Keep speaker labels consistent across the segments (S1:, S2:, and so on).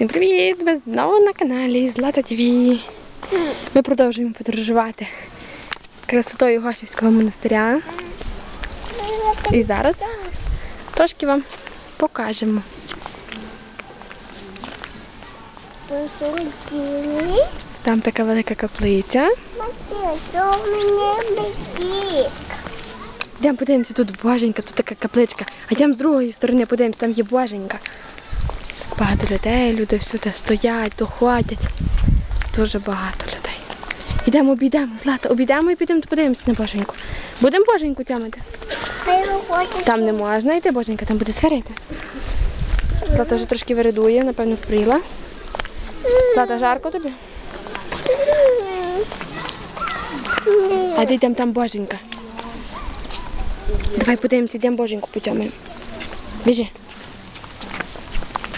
S1: Всім привіт! Ви знову на каналі Злата ТВ. Ми продовжуємо подорожувати красотою Гошівського монастиря. І зараз трошки вам покажемо. Там така велика каплиця. Йдемо подивимося, тут боженька, тут така капличка. А йдемо з другої сторони, подивимося, там є боженька. Багато людей, люди всюди стоять, то ходять. Дуже багато людей. Йдемо, обійдемо, Злата, обійдемо і підемо подивимося на боженьку. Будемо боженьку тямити. Там не можна йти, боженька, там буде сварити. Злата вже трошки виридує, напевно, впріла. Злата, жарко тобі? А де йдемо там боженька? Давай подивимося, йдемо боженьку потямаємо. Біжи.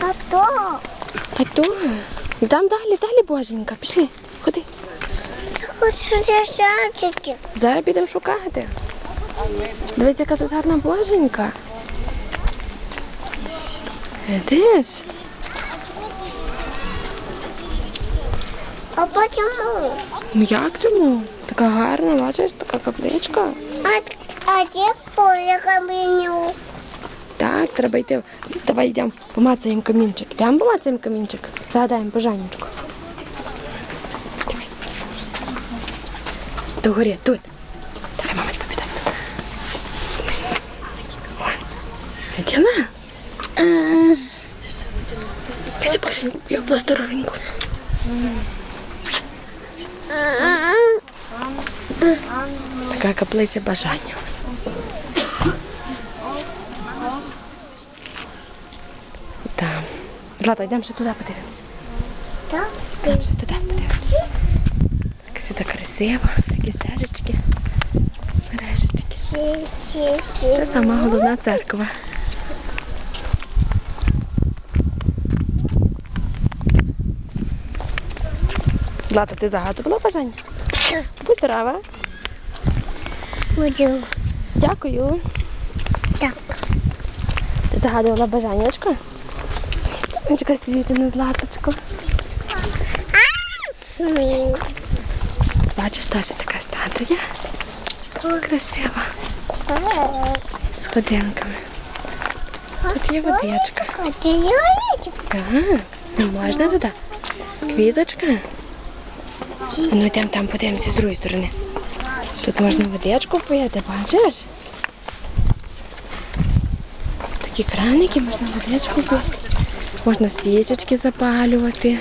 S2: А то?
S1: А то. Там далі, далі боженька. Пішли, ходи.
S2: Я хочу засячити.
S1: Зараз підемо шукати. Дивись, яка тут гарна боженька. Дивись.
S2: А почему?
S1: Ну як тому? Така гарна, бачиш, така капличка.
S2: А, а де поле каменю?
S1: Так, треба йти. Давай йдемо, помацаємо камінчик. Йдемо помацаємо камінчик. Загадаємо бажанечко. Давай. До гори, тут. Давай, мама, тобі так. Діана. Кажи бажаньку, я була здоровеньку. Така каплиця бажання. Там. Злата, йдемо ще туди подивимося.
S2: Так?
S1: Йдемо ще туди подивимося. Так сюди красиво, такі стежечки. Мережечки. Це сама головна церква. Злата, ти загадувала бажання? Будь здорова.
S2: Буду.
S1: Дякую.
S2: Так.
S1: Ти загадувала бажаннячко? Сонечко світи на златочку. Бачиш, теж така статуя. Красива. З годинками. Тут є водичка. Так, не можна туди. Квіточка. Ну йдемо там подивимося з другої сторони. Тут можна водичку поїти, бачиш? Такі краники, можна водичку пити. Можна свічечки запалювати.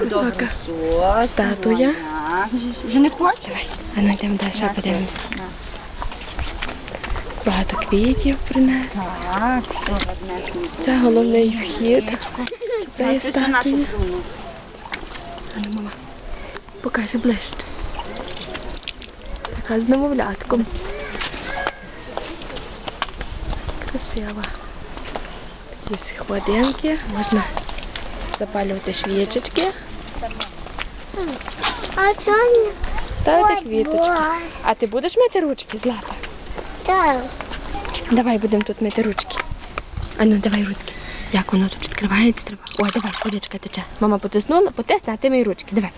S1: Висока статуя.
S3: Вже не хоче?
S1: А ну йдемо далі, подивимося. Багато квітів принесли.
S3: Так, все одне.
S1: Це головний вхід. Це є статуя. А ну, мама, покажи ближче. Така з немовлятком. Красива. Такі сходинки. Можна запалювати свічечки,
S2: А це
S1: ставити квіточки. А ти будеш мити ручки, Злата?
S2: Так.
S1: Давай будемо тут мити ручки. А ну давай ручки. Як воно тут відкривається, треба. Ой, давай, водичка тече. Мама потиснула, потисне, а ти мої ручки. Давай.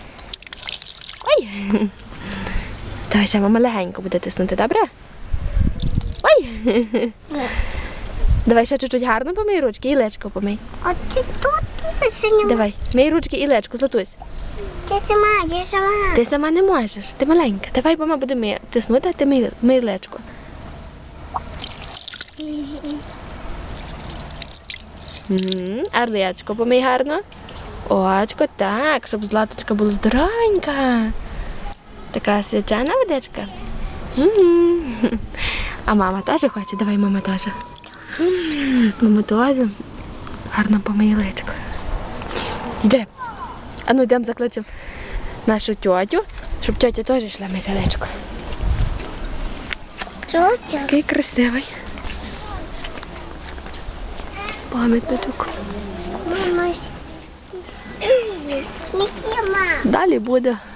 S1: Ой. Давай ще мама легенько буде тиснути, добре? Ой. Давай ще чуть-чуть гарно помий ручки і лечко помий.
S2: А ти тут це
S1: Давай, мий ручки і лечко, златусь.
S2: Ти сама, ти сама.
S1: Ти сама не можеш, ти маленька. Давай мама буде ми тиснути, а ти мий, мий лечко. М, А лечко помий гарно. Очко, так, щоб златочка була здоровенька. Така свячена водичка. А мама теж хоче, давай мама теж. Мама теж. Гарно помий личко. Йде. А ну йдемо закличемо нашу тьотю, щоб тьотя теж йшла мити личко.
S2: Що?
S1: Який красивий.
S2: Не.
S1: Далі буде.